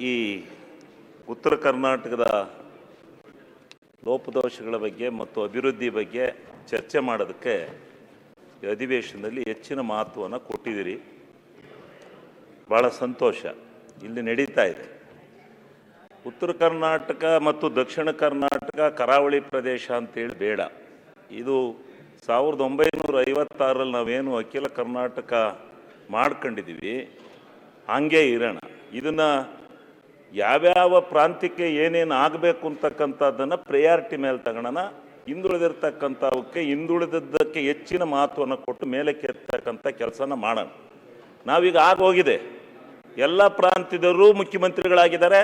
ಈ ಉತ್ತರ ಕರ್ನಾಟಕದ ಲೋಪದೋಷಗಳ ಬಗ್ಗೆ ಮತ್ತು ಅಭಿವೃದ್ಧಿ ಬಗ್ಗೆ ಚರ್ಚೆ ಮಾಡೋದಕ್ಕೆ ಈ ಅಧಿವೇಶನದಲ್ಲಿ ಹೆಚ್ಚಿನ ಮಹತ್ವವನ್ನು ಕೊಟ್ಟಿದ್ದೀರಿ. ಭಾಳ ಸಂತೋಷ. ಇಲ್ಲಿ ನಡೀತಾ ಇದೆ. ಉತ್ತರ ಕರ್ನಾಟಕ ಮತ್ತು ದಕ್ಷಿಣ ಕರ್ನಾಟಕ ಕರಾವಳಿ ಪ್ರದೇಶ ಅಂತೇಳಿ ಬೇಡ. ಇದು ಸಾವಿರದ ಒಂಬೈನೂರ ಐವತ್ತಾರಲ್ಲಿ ನಾವೇನು ಅಖಿಲ ಕರ್ನಾಟಕ ಮಾಡ್ಕೊಂಡಿದ್ದೀವಿ, ಹಂಗೆ ಇರೋಣ. ಇದನ್ನು ಯಾವ್ಯಾವ ಪ್ರಾಂತ್ಯಕ್ಕೆ ಏನೇನು ಆಗಬೇಕು ಅಂತಕ್ಕಂಥದ್ದನ್ನು ಪ್ರಿಯಾರಿಟಿ ಮೇಲೆ ತಗೊಳ್ಳೋಣ ಹಿಂದುಳಿದಿರ್ತಕ್ಕಂಥವಕ್ಕೆ, ಹಿಂದುಳಿದದ್ದಕ್ಕೆ ಹೆಚ್ಚಿನ ಮಹತ್ವವನ್ನು ಕೊಟ್ಟು ಮೇಲಕ್ಕೆ ಎತ್ತಕ್ಕಂಥ ಕೆಲಸನ ಮಾಡೋಣ. ನಾವೀಗ ಆಗೋಗಿದೆ ಎಲ್ಲ ಪ್ರಾಂತ್ಯದವರು ಮುಖ್ಯಮಂತ್ರಿಗಳಾಗಿದ್ದಾರೆ.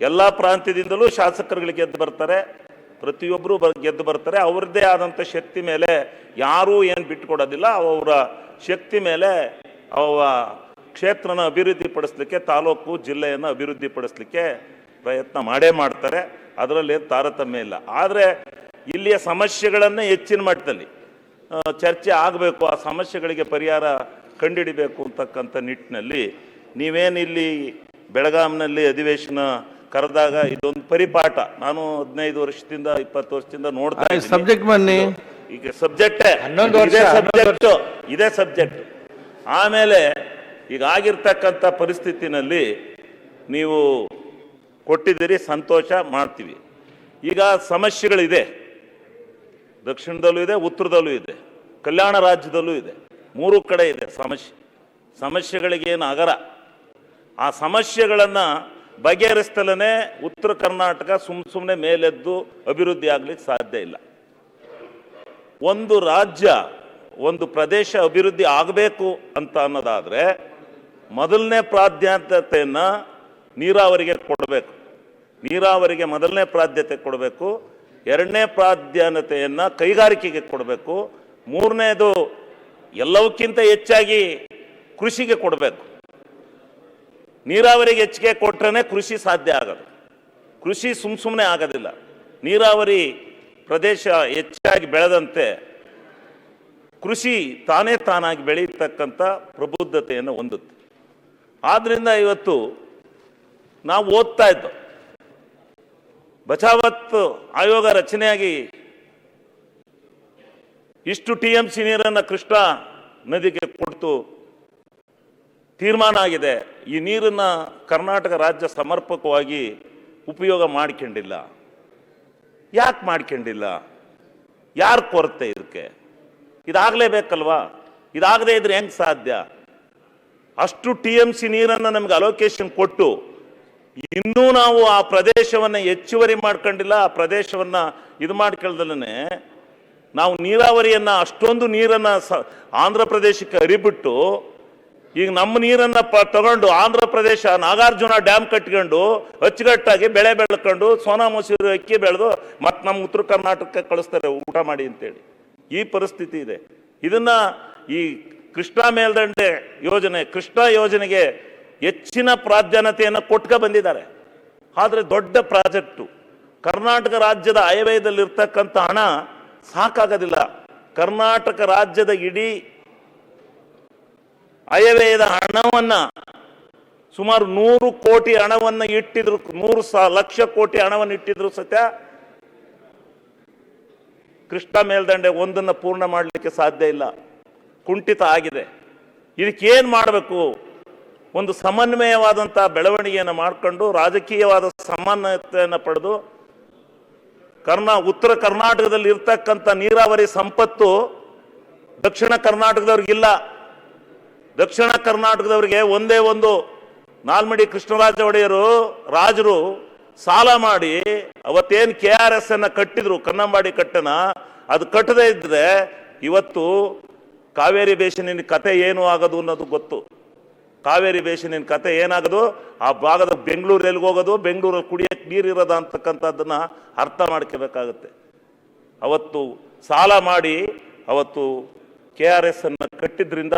ಎಲ್ಲ ಪ್ರಾಂತ್ಯದಿಂದಲೂ ಶಾಸಕರುಗಳು ಗೆದ್ದು ಬರ್ತಾರೆ. ಪ್ರತಿಯೊಬ್ಬರು ಬ, ಗೆದ್ದು ಬರ್ತಾರೆ. ಅವ್ರದ್ದೇ ಆದಂಥ ಶಕ್ತಿ ಮೇಲೆ ಯಾರೂ ಏನು ಬಿಟ್ಟುಕೊಡೋದಿಲ್ಲ ಅವರ ಶಕ್ತಿ ಮೇಲೆ ಅವ ಕ್ಷೇತ್ರನ ಅಭಿವೃದ್ಧಿ ಪಡಿಸ್ಲಿಕ್ಕೆ ತಾಲೂಕು ಜಿಲ್ಲೆಯನ್ನು ಅಭಿವೃದ್ಧಿ ಪಡಿಸ್ಲಿಕ್ಕೆ ಪ್ರಯತ್ನ ಮಾಡೇ ಮಾಡ್ತಾರೆ. ಅದರಲ್ಲಿ ಏನ್ ತಾರತಮ್ಯ ಇಲ್ಲ. ಆದರೆ ಇಲ್ಲಿಯ ಸಮಸ್ಯೆಗಳನ್ನು ಹೆಚ್ಚಿನ ಮಟ್ಟದಲ್ಲಿ ಚರ್ಚೆ ಆಗಬೇಕು ಆ ಸಮಸ್ಯೆಗಳಿಗೆ ಪರಿಹಾರ ಕಂಡುಹಿಡಿಬೇಕು ಅಂತಕ್ಕಂಥ ನಿಟ್ಟಿನಲ್ಲಿ ನೀವೇನು ಇಲ್ಲಿ ಬೆಳಗಾಂನಲ್ಲಿ ಅಧಿವೇಶನ ಕರೆದಾಗ ಇದೊಂದು ಪರಿಪಾಠ. ನಾನು ಹದಿನೈದು ವರ್ಷದಿಂದ ಇಪ್ಪತ್ತು ವರ್ಷದಿಂದ ನೋಡ್ತಾ ಸಬ್ಜೆಕ್ಟ್ ಬನ್ನಿ. ಈಗ ಸಬ್ಜೆಕ್ಟೇ ಹನ್ನೊಂದು ಇದೇ ಸಬ್ಜೆಕ್ಟ್ ಆಮೇಲೆ ಈಗ ಆಗಿರ್ತಕ್ಕಂಥ ಪರಿಸ್ಥಿತಿನಲ್ಲಿ ನೀವು ಕೊಟ್ಟಿದ್ದೀರಿ, ಸಂತೋಷ ಮಾಡ್ತೀವಿ. ಈಗ ಸಮಸ್ಯೆಗಳಿದೆ. ದಕ್ಷಿಣದಲ್ಲೂ ಇದೆ, ಉತ್ತರದಲ್ಲೂ ಇದೆ, ಕಲ್ಯಾಣ ರಾಜ್ಯದಲ್ಲೂ ಇದೆ. ಮೂರು ಕಡೆ ಇದೆ ಸಮಸ್ಯೆ. ಸಮಸ್ಯೆಗಳಿಗೇನು ಅಗರ? ಆ ಸಮಸ್ಯೆಗಳನ್ನು ಬಗೆಹರಿಸ್ತಲೇ ಉತ್ತರ ಕರ್ನಾಟಕ ಸುಮ್ ಸುಮ್ಮನೆ ಮೇಲೆದ್ದು ಅಭಿವೃದ್ಧಿ ಆಗ್ಲಿಕ್ಕೆ ಸಾಧ್ಯ ಇಲ್ಲ. ಒಂದು ರಾಜ್ಯ ಒಂದು ಪ್ರದೇಶ ಅಭಿವೃದ್ಧಿ ಆಗಬೇಕು ಅಂತ ಅನ್ನೋದಾದರೆ ಮೊದಲನೇ ಪ್ರಾಧಾನ್ಯತೆಯನ್ನು ನೀರಾವರಿಗೆ ಕೊಡಬೇಕು. ನೀರಾವರಿಗೆ ಮೊದಲನೇ ಪ್ರಾಧಾನ್ಯತೆ ಕೊಡಬೇಕು. ಎರಡನೇ ಪ್ರಾಧಾನ್ಯತೆಯನ್ನು ಕೈಗಾರಿಕೆಗೆ ಕೊಡಬೇಕು. ಮೂರನೇದು ಎಲ್ಲವಕ್ಕಿಂತ ಹೆಚ್ಚಾಗಿ ಕೃಷಿಗೆ ಕೊಡಬೇಕು. ನೀರಾವರಿಗೆ ಹೆಚ್ಚಿಗೆ ಕೊಟ್ರೆ ಕೃಷಿ ಸಾಧ್ಯ ಆಗೋದು. ಕೃಷಿ ಸುಮ್ಮ ಸುಮ್ಮನೆ ಆಗೋದಿಲ್ಲ. ನೀರಾವರಿ ಪ್ರದೇಶ ಹೆಚ್ಚಾಗಿ ಬೆಳೆದಂತೆ ಕೃಷಿ ತಾನೇ ತಾನಾಗಿ ಬೆಳೀತಕ್ಕಂಥ ಪ್ರಬುದ್ಧತೆಯನ್ನು ಹೊಂದುತ್ತೆ. ಆದ್ದರಿಂದ ಇವತ್ತು ನಾವು ಓದ್ತಾ ಇದ್ದೋ, ಬಚಾವತ್ ಆಯೋಗ ರಚನೆಯಾಗಿ ಇಷ್ಟು ಟಿ ಎಂ ಸಿ ನೀರನ್ನು ಕೃಷ್ಣ ನದಿಗೆ ಕೊಡ್ತು ತೀರ್ಮಾನ ಆಗಿದೆ. ಈ ನೀರನ್ನು ಕರ್ನಾಟಕ ರಾಜ್ಯ ಸಮರ್ಪಕವಾಗಿ ಉಪಯೋಗ ಮಾಡ್ಕೊಂಡಿಲ್ಲ. ಯಾಕೆ ಮಾಡ್ಕೊಂಡಿಲ್ಲ? ಯಾರು ಕೊರತೆ ಇದಕ್ಕೆ? ಇದಾಗಲೇಬೇಕಲ್ವಾ? ಇದಾಗದೇ ಇದ್ರೆ ಹೆಂಗೆ ಸಾಧ್ಯ? ಅಷ್ಟು ಟಿ ಎಂ ಸಿ ನೀರನ್ನು ನಮ್ಗೆ ಅಲೋಕೇಶನ್ ಕೊಟ್ಟು ಇನ್ನೂ ನಾವು ಆ ಪ್ರದೇಶವನ್ನು ಹೆಚ್ಚುವರಿ ಮಾಡ್ಕೊಂಡಿಲ್ಲ, ಆ ಪ್ರದೇಶವನ್ನು ಇದು ಮಾಡ್ಕೊಳ್ದಲೇ ನಾವು ನೀರಾವರಿಯನ್ನು ಅಷ್ಟೊಂದು ನೀರನ್ನು ಸ ಆಂಧ್ರ ಪ್ರದೇಶಕ್ಕೆ ಹರಿಬಿಟ್ಟು ಈಗ ನಮ್ಮ ನೀರನ್ನು ಪ ತಗೊಂಡು ಆಂಧ್ರ ಪ್ರದೇಶ ನಾಗಾರ್ಜುನ ಡ್ಯಾಮ್ ಕಟ್ಕೊಂಡು ಅಚ್ಚುಕಟ್ಟಾಗಿ ಬೆಳೆ ಬೆಳ್ಕೊಂಡು ಸೋನಾ ಮಸೂರಿ ಅಕ್ಕಿ ಬೆಳೆದು ಮತ್ತೆ ನಮ್ಮ ಉತ್ತರ ಕರ್ನಾಟಕಕ್ಕೆ ಕಳಿಸ್ತಾರೆ ಊಟ ಮಾಡಿ ಅಂತೇಳಿ. ಈ ಪರಿಸ್ಥಿತಿ ಇದೆ. ಇದನ್ನ ಈ ಕೃಷ್ಣ ಮೇಲ್ದಂಡೆ ಯೋಜನೆ, ಕೃಷ್ಣ ಯೋಜನೆಗೆ ಹೆಚ್ಚಿನ ಪ್ರಾಧಾನ್ಯತೆಯನ್ನು ಕೊಟ್ಕ ಬಂದಿದ್ದಾರೆ. ಆದರೆ ದೊಡ್ಡ ಪ್ರಾಜೆಕ್ಟು. ಕರ್ನಾಟಕ ರಾಜ್ಯದ ಆಯವ್ಯಯದಲ್ಲಿರ್ತಕ್ಕಂಥ ಹಣ ಸಾಕಾಗೋದಿಲ್ಲ. ಕರ್ನಾಟಕ ರಾಜ್ಯದ ಇಡೀ ಆಯವ್ಯಯದ ಹಣವನ್ನ ಸುಮಾರು ನೂರು ಕೋಟಿ ಹಣವನ್ನು ಇಟ್ಟಿದ್ರು, ನೂರು ಸ ಲಕ್ಷ ಕೋಟಿ ಹಣವನ್ನು ಇಟ್ಟಿದ್ರು ಸತ್ಯ. ಕೃಷ್ಣ ಮೇಲ್ದಂಡೆ ಒಂದನ್ನು ಪೂರ್ಣ ಮಾಡಲಿಕ್ಕೆ ಸಾಧ್ಯ ಇಲ್ಲ. ಕುಂಠಿತ ಆಗಿದೆ. ಇದಕ್ಕೇನು ಮಾಡಬೇಕು? ಒಂದು ಸಮನ್ವಯವಾದಂಥ ಬೆಳವಣಿಗೆಯನ್ನು ಮಾಡಿಕೊಂಡು ರಾಜಕೀಯವಾದ ಸಮನ್ವಯತೆಯನ್ನು ಪಡೆದು ಕರ್ನಾ, ಉತ್ತರ ಕರ್ನಾಟಕದಲ್ಲಿ ಇರ್ತಕ್ಕಂಥ ನೀರಾವರಿ ಸಂಪತ್ತು ದಕ್ಷಿಣ ಕರ್ನಾಟಕದವ್ರಿಗಿಲ್ಲ ದಕ್ಷಿಣ ಕರ್ನಾಟಕದವರಿಗೆ ಒಂದೇ ಒಂದು ನಾಲ್ಮಡಿ ಕೃಷ್ಣರಾಜ ಒಡೆಯರು, ರಾಜರು ಸಾಲ ಮಾಡಿ ಅವತ್ತೇನು ಕೆ ಆರ್ ಎಸ್ ಅನ್ನ ಕಟ್ಟಿದ್ರು, ಕನ್ನಂಬಾಡಿ ಕಟ್ಟನ, ಅದು ಕಟ್ಟದೇ ಇದ್ರೆ ಇವತ್ತು ಕಾವೇರಿ ಬೇಸಿನಿನ ಕತೆ ಏನು ಆಗೋದು ಅನ್ನೋದು ಗೊತ್ತು. ಕಾವೇರಿ ಬೇಸಿನಿನ ಕತೆ ಏನಾಗೋದು? ಆ ಭಾಗದ ಬೆಂಗಳೂರು ಎಲ್ಲಿಗೆ ಹೋಗೋದು? ಬೆಂಗಳೂರಲ್ಲಿ ಕುಡಿಯಕ್ಕೆ ನೀರು ಇರೋದ ಅಂತಕ್ಕಂಥದ್ದನ್ನ ಅರ್ಥ ಮಾಡ್ಕೋಬೇಕಾಗತ್ತೆ. ಅವತ್ತು ಸಾಲ ಮಾಡಿ ಅವತ್ತು ಕೆ ಆರ್ ಎಸ್ ಅನ್ನು ಕಟ್ಟಿದ್ರಿಂದ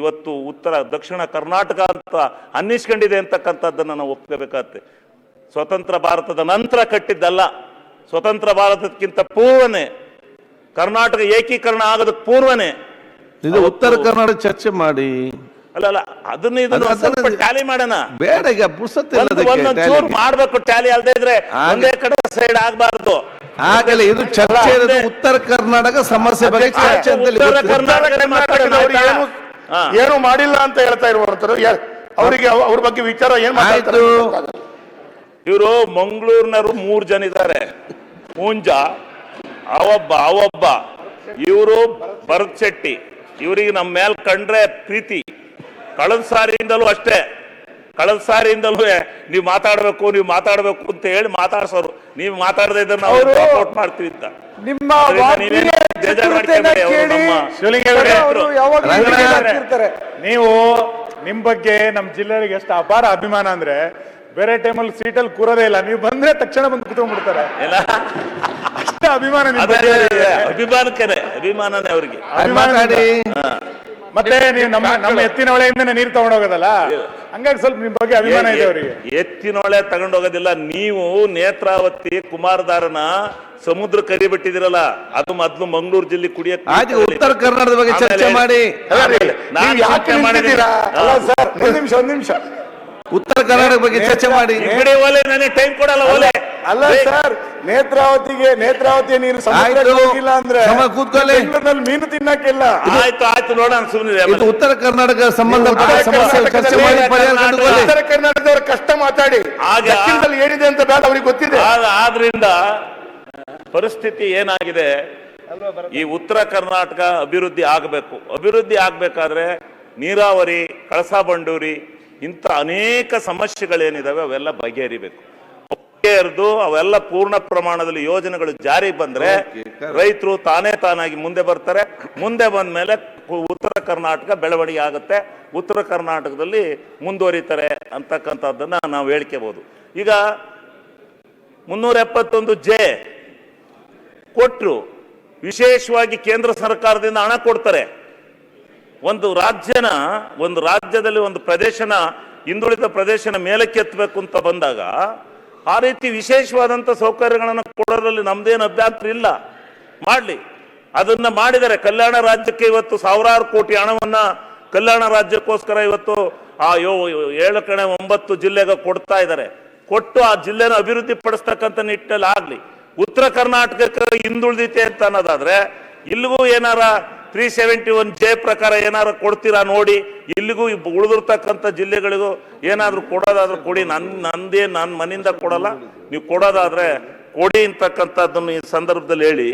ಇವತ್ತು ಉತ್ತರ, ದಕ್ಷಿಣ ಕರ್ನಾಟಕ ಅಂತ ಅನ್ನಿಸ್ಕೊಂಡಿದೆ ಅಂತಕ್ಕಂಥದ್ದನ್ನು ನಾವು ಒಪ್ಕೋಬೇಕಾಗತ್ತೆ. ಸ್ವತಂತ್ರ ಭಾರತದ ನಂತರ ಕಟ್ಟಿದ್ದಲ್ಲ ಸ್ವತಂತ್ರ ಭಾರತಕ್ಕಿಂತ ಪೂರ್ವನೇ ಕರ್ನಾಟಕ ಏಕೀಕರಣ ಆಗೋದಕ್ಕೆ ಪೂರ್ವನೇ. ಇದು ಉತ್ತರ ಕರ್ನಾಟಕ ಚರ್ಚೆ ಮಾಡಿ. ಅಲ್ಲ ಅಲ್ಲ ಅದನ್ನ ಇದನ್ನ ಸ್ವಲ್ಪ ಟ್ಯಾಲಿ ಮಾಡೋಣ. ಬೇಡ ಈಗ ಪುಸ್ತಕ ಒಂದು ಚೂರು ಮಾಡ್ಬೇಕು ಟ್ಯಾಲಿ ಅಲ್ಲದೆ ಇದ್ರೆ ಒಂದೇ ಕಡೆ ಸೈಡ್ ಆಗಬಾರದು. ಆಗಲೇ ಇದು ಚರ್ಚೆ ಉತ್ತರ ಕರ್ನಾಟಕ ಸಮಸ್ಯೆ ಬಗ್ಗೆ ಚರ್ಚೆ. ಏನು ಏನು ಮಾಡಿಲ್ಲ ಅಂತ ಹೇಳ್ತಾ ಇರುವಂತರು ಅವರಿಗೆ ಅವ್ರ ಬಗ್ಗೆ ವಿಚಾರ ಏನ್ ಮಾತಾಡ್ತಾರೆ ಗೊತ್ತಾಗಲ್ಲ. ಇವರು ಮಂಗಳೂರಿನವರು ಮೂರ್ ಜನ ಇದ್ದಾರೆ ಮುಂಜ ಅವಬ್ಬ ಅವಬ್ಬ. ಇವರು ಭರತ್ ಶೆಟ್ಟಿ. ಇವರಿಗೆ ನಮ್ಮ ಮೇಲೆ ಕಂಡ್ರೆ ಪ್ರೀತಿ. ಕಳೆದ ಸಾರಿಯಿಂದಲೂ ಅಷ್ಟೇ. ಕಳೆದ ಸಾರಿಯಿಂದಲೂ ನೀವು ಮಾತಾಡ್ಬೇಕು ನೀವು ಮಾತಾಡ್ಬೇಕು ಅಂತ ಹೇಳಿ ಮಾತಾಡ್ಸೋರು. ನೀವು ಮಾತಾಡದೇ ಇದ್ರೆ ನಾವು ಅವ್ರು- ಸಪೋರ್ಟ್ ಮಾಡ್ತೀವಿ ಅಂತ. ನಿಮ್ಮ. ನೀವು ನಿಮ್ ಬಗ್ಗೆ ನಮ್ ಜಿಲ್ಲೆಗೆ ಎಷ್ಟು ಅಪಾರ ಅಭಿಮಾನ ಅಂದ್ರೆ ಬೇರೆ ಟೈಮಲ್ಲಿ ಸೀಟಲ್ಲಿ ಕೂರೋದೇ ಇಲ್ಲ. ನೀವು ಬಂದ್ರೆ ತಕ್ಷಣ ಬಂದು ಕುತ್ಕೊಂಡ್ಬಿಡ್ತಾರೆ. ಎಲ್ಲ ಅಷ್ಟ ಅಭಿಮಾನ ನಿಮ್ ಅದೇ ಬಗ್ಗೆ ಇದೆ. ಅಭಿಮಾನಕ್ಕೇನೆ ಅಭಿಮಾನನೇ ಅವ್ರಿಗೆ. ಆಯ್ತು, ಮಾತಾಡಿ. ಮತ್ತೆ ನೀವು ನಮ್ಮ ನಮ್ಮ ಎತ್ತಿನ ಹೊಳೆಯಿಂದ ನೀರು ತಗೊಂಡೋಗೋದಲ್ಲ? ಹಂಗಾಗಿ ಸ್ವಲ್ಪ ನಿಮ್ ಬಗ್ಗೆ ಅಭಿಮಾನ ಇದೆ ಅವರಿಗೆ. ಎತ್ತಿನೊಳೆ ತಗೊಂಡೋಗೋದಿಲ್ಲ. ನೀವು ನೇತ್ರಾವತಿ ಕುಮಾರಧಾರನ ಸಮುದ್ರ ಕರಿಬಿಟ್ಟಿದಿರಲ್ಲ ಅದು ಮೊದ್ಲು ಮಂಗಳೂರು ಜಿಲ್ಲೆ ಕುಡಿಯಕ್ಕೆ ಆಯ್ತು ಉತ್ತರ ಕರ್ನಾಟಕದ ಬಗ್ಗೆ ಚರ್ಚೆ ಆಮೇಲೆ- ಮಾಡಿ. ಅಲ್ಲ ರೀ, ನಾನು ನೀವು ಯಾಕೆ ಚರ್ಚೆ ಮಾಡಿದ್ದೀನಿ. ನಿಂತಿದ್ದೀರಾ? ಹಾ. ಅಲ್ಲ ಸರ್ ಒಂದ್ ನಿಮಿಷ ಒಂದ್ ನಿಮಿಷ. ಉತ್ತರ ಕರ್ನಾಟಕ ಬಗ್ಗೆ ಚರ್ಚೆ ಮಾಡಿ. ಕಡೆ ಓಲೆ ನನಗೆ ಟೈಮ್ ಕೊಡಲ್ಲ ಓಲೆ ಅಲ್ಲ ಸರ್ ನೇತ್ರಾವತಿಗೆ ನೇತ್ರಾವತಿ ನೀರು ಸಮುದ್ರಕ್ಕೆ ಆಯ್ತು. ಅಂದ್ರೆ ಸಮ ಕೂತ್ಕೊಳ್ಳಿ. ಬೆಂಗಳೂರಿನಲ್ಲಿ ಮೀನು ತಿನ್ನಕ್ಕಿಲ್ಲ. ಆಯ್ತು ಆಯ್ತು ನೋಡೋಣ ಸುಮ್ಮನೆ ಇದು ಉತ್ತರ ಕರ್ನಾಟಕ ಸಂಬಂಧಪಟ್ಟ ಉತ್ತರ ಸಮಸ್ಯೆ ಚರ್ಚೆ ಮಾಡಿ ಪರಿಹಾರ ಕಂಡುಕೊಳ್ಳಿ. ಉತ್ತರ ಕರ್ನಾಟಕದವ್ರ ಕಷ್ಟ ಮಾತಾಡಿ. ಆಗ- ದಕ್ಷಿಣದಲ್ಲಿ ಏನಿದೆ ಅಂತ ಬೇಡ ಅವ್ರಿಗೆ ಗೊತ್ತಿದೆ. ಆದ್ರಿಂದ ಪರಿಸ್ಥಿತಿ ಏನಾಗಿದೆ? ಈ ಉತ್ತರ ಕರ್ನಾಟಕ ಅಭಿವೃದ್ಧಿ ಆಗಬೇಕು. ಅಭಿವೃದ್ಧಿ ಆಗ್ಬೇಕಾದ್ರೆ ನೀರಾವರಿ ಕಳಸಾ ಬಂಡೂರಿ ಇಂಥ ಅನೇಕ ಸಮಸ್ಯೆಗಳೇನಿದಾವೆ ಅವೆಲ್ಲ ಬಗೆಹರಿಬೇಕು. ಬಗೆಹರಿದು ಅವೆಲ್ಲ ಪೂರ್ಣ ಪ್ರಮಾಣದಲ್ಲಿ ಯೋಜನೆಗಳು ಜಾರಿಗೆ ಬಂದ್ರೆ ರೈತರು ತಾನೇ ತಾನಾಗಿ ಮುಂದೆ ಬರ್ತಾರೆ. ಮುಂದೆ ಬಂದ ಮೇಲೆ ಉತ್ತರ ಕರ್ನಾಟಕ ಬೆಳವಣಿಗೆ ಆಗುತ್ತೆ. ಉತ್ತರ ಕರ್ನಾಟಕದಲ್ಲಿ ಮುಂದುವರಿತಾರೆ ಅಂತಕ್ಕಂಥದ್ದನ್ನ ನಾವು ಹೇಳ್ಕೋಬಹುದು ಈಗ ಮುನ್ನೂರ ಎಪ್ಪತ್ತೊಂದು ಜೆ ಕೊಟ್ಟರು ವಿಶೇಷವಾಗಿ ಕೇಂದ್ರ ಸರ್ಕಾರದಿಂದ ಹಣ ಕೊಡ್ತಾರೆ. ಒಂದು ರಾಜ್ಯನ, ಒಂದು ರಾಜ್ಯದಲ್ಲಿ ಒಂದು ಪ್ರದೇಶನ, ಹಿಂದುಳಿದ ಪ್ರದೇಶನ ಮೇಲಕ್ಕೆ ಎತ್ತಬೇಕು ಅಂತ ಬಂದಾಗ, ಆ ರೀತಿ ವಿಶೇಷವಾದಂಥ ಸೌಕರ್ಯಗಳನ್ನು ಕೊಡೋದ್ರಲ್ಲಿ ನಮ್ದೇನು ಅಭ್ಯಂತರ ಇಲ್ಲ. ಮಾಡಲಿ. ಅದನ್ನು ಮಾಡಿದರೆ ಕಲ್ಯಾಣ ರಾಜ್ಯಕ್ಕೆ ಇವತ್ತು ಸಾವಿರಾರು ಕೋಟಿ ಹಣವನ್ನು ಕಲ್ಯಾಣ ರಾಜ್ಯಕ್ಕೋಸ್ಕರ ಇವತ್ತು ಆ ಯೋ ಏಳು ಕಣೆ ಒಂಬತ್ತು ಜಿಲ್ಲೆಗೆ ಕೊಡ್ತಾ ಇದ್ದಾರೆ. ಕೊಟ್ಟು ಆ ಜಿಲ್ಲೆನ ಅಭಿವೃದ್ಧಿ ಪಡಿಸ್ತಕ್ಕಂಥ ನಿಟ್ಟಿನಲ್ಲಿ ಆಗಲಿ. ಉತ್ತರ ಕರ್ನಾಟಕಕ್ಕೆ ಹಿಂದುಳಿದಿತೆ ಅಂತ ಅನ್ನೋದಾದರೆ, ಇಲ್ಲಿಗೂ ಏನಾರ ತ್ರೀ ಸೆವೆಂಟಿ ಒನ್ ಜೆ ಪ್ರಕಾರ ಏನಾದ್ರು ಕೊಡ್ತೀರಾ ನೋಡಿ, ಇಲ್ಲಿಗೂ ಉಳಿದಿರ್ತಕ್ಕಂಥ ಜಿಲ್ಲೆಗಳಿಗೂ ಏನಾದರೂ ಕೊಡೋದಾದ್ರೂ ಕೊಡಿ. ನನ್ನ ನಂದೇ ನನ್ನ ಮನೆಯಿಂದ ಕೊಡಲ್ಲ. ನೀವು ಕೊಡೋದಾದ್ರೆ ಕೊಡಿ ಅಂತಕ್ಕಂಥದ್ದನ್ನು ಈ ಸಂದರ್ಭದಲ್ಲಿ ಹೇಳಿ.